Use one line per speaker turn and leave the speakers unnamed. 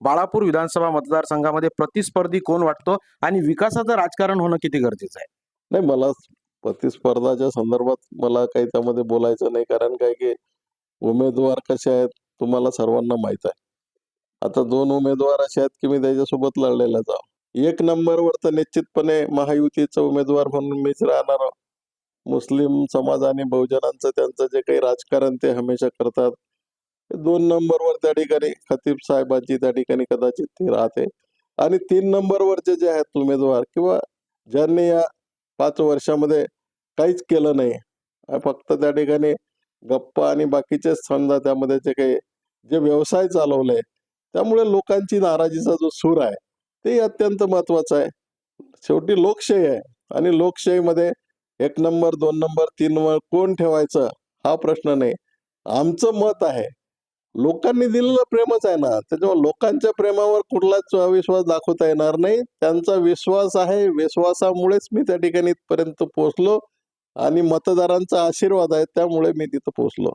बाळापूर विधानसभा मतदारसंघामध्ये प्रतिस्पर्धी कोण वाटतो आणि विकासाचं राजकारण होणं किती गरजेचं आहे?
नाही मला प्रतिस्पर्धाच्या संदर्भात मला काही त्यामध्ये बोलायचं नाही. कारण काय की उमेदवार कसे आहेत तुम्हाला सर्वांना माहीत आहे. आता दोन उमेदवार असे आहेत की मी त्याच्यासोबत लढलेला जाव एक नंबरवर तर निश्चितपणे महायुतीचा उमेदवार म्हणून मीच राहणार मुस्लिम समाज आणि बहुजनांचं त्यांचं जे काही राजकारण ते हमेशा करतात. दोन नंबरवर त्या ठिकाणी खतीब साहेबांची त्या ठिकाणी कदाचित ती राहते. आणि तीन नंबरवरचे जे आहेत उमेदवार किंवा ज्यांनी या पाच वर्षामध्ये काहीच केलं नाही फक्त त्या ठिकाणी गप्पा आणि बाकीचेच समजा त्यामध्ये जे काही जे व्यवसाय चालवले त्यामुळे लोकांची नाराजीचा जो सूर आहे ते अत्यंत महत्वाचं आहे. शेवटी लोकशाही आहे आणि लोकशाहीमध्ये एक नंबर दोन नंबर तीन नंबर कोण ठेवायचं हा प्रश्न नाही. आमचं मत आहे लोकांनी दिलेलं प्रेमच आहे ना. त्याच्यामुळे लोकांच्या प्रेमावर कुठलाच विश्वास दाखवता येणार नाही. त्यांचा विश्वास आहे. विश्वासामुळेच मी त्या ठिकाणी पर्यंत पोहोचलो आणि मतदारांचा आशीर्वाद आहे. त्यामुळे मी तिथं पोहोचलो.